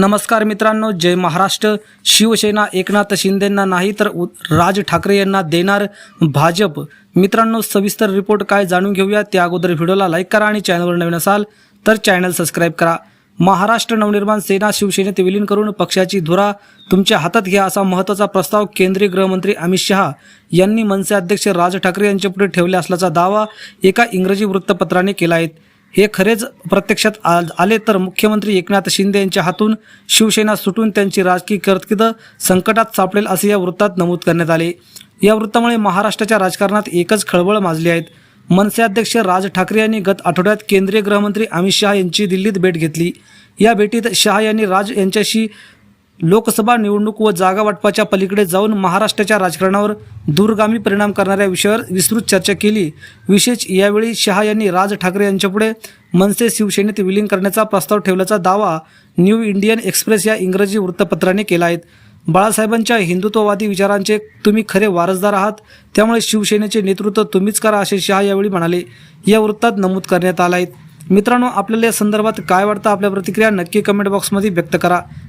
नमस्कार मित्रांनो जय महाराष्ट्र. शिवसेना एकनाथ शिंदेंना नाही तर उ- राज ठाकरे यांना देणार भाजप. मित्रांनो सविस्तर रिपोर्ट काय जाणून घेऊया त्या अगोदर व्हिडिओला लाईक करा आणि चॅनलवर नवीन असाल तर चॅनल सबस्क्राईब करा. महाराष्ट्र नवनिर्माण सेना शिवसेनेत विलीन करून पक्षाची धुरा तुमच्या हातात घ्या असा महत्त्वाचा प्रस्ताव केंद्रीय गृहमंत्री अमित शहा यांनी मनसे अध्यक्ष राज ठाकरे यांच्यापुढे ठेवले असल्याचा दावा एका इंग्रजी वृत्तपत्राने केला आहे. हे खरेच प्रत्यक्षात आ- आले तर मुख्यमंत्री एकनाथ शिंदे यांच्या हातून शिवसेना सुटून त्यांची राजकीय कारकीर्द संकटात सापडेल असे या वृत्तात नमूद करण्यात आले. या वृत्तामुळे महाराष्ट्राच्या राजकारणात एकच खळबळ माजली आहेत मनसे अध्यक्ष राज ठाकरे यांनी गत आठवड्यात केंद्रीय गृहमंत्री अमित शहा यांची दिल्लीत भेट घेतली. या भेटीत शहा यांनी राज यांच्याशी लोकसभा निवडणूक व जागा वाटपाच्या पलीकडे जाऊन महाराष्ट्राच्या राजकारणावर दूरगामी परिणाम करणाऱ्या विषयावर विस्तृत चर्चा केली. विशेष यावेळी शहा यांनी राज ठाकरे यांच्यापुढे मनसे शिवसेनेत विलीन करण्याचा प्रस्ताव ठेवल्याचा दावा न्यू इंडियन एक्सप्रेस या इंग्रजी वृत्तपत्राने केला आहे. बाळासाहेबांच्या हिंदुत्ववादी विचारांचे तुम्ही खरे वारसदार आहात. त्यामुळे शिवसेनेचे नेतृत्व तुम्हीच करा असे शहा यावेळी म्हणाले. या वृत्तात नमूद करण्यात आला आहे. मित्रांनो आपल्याला या संदर्भात काय वाटतं आपल्या प्रतिक्रिया नक्की कमेंट बॉक्समध्ये व्यक्त करा.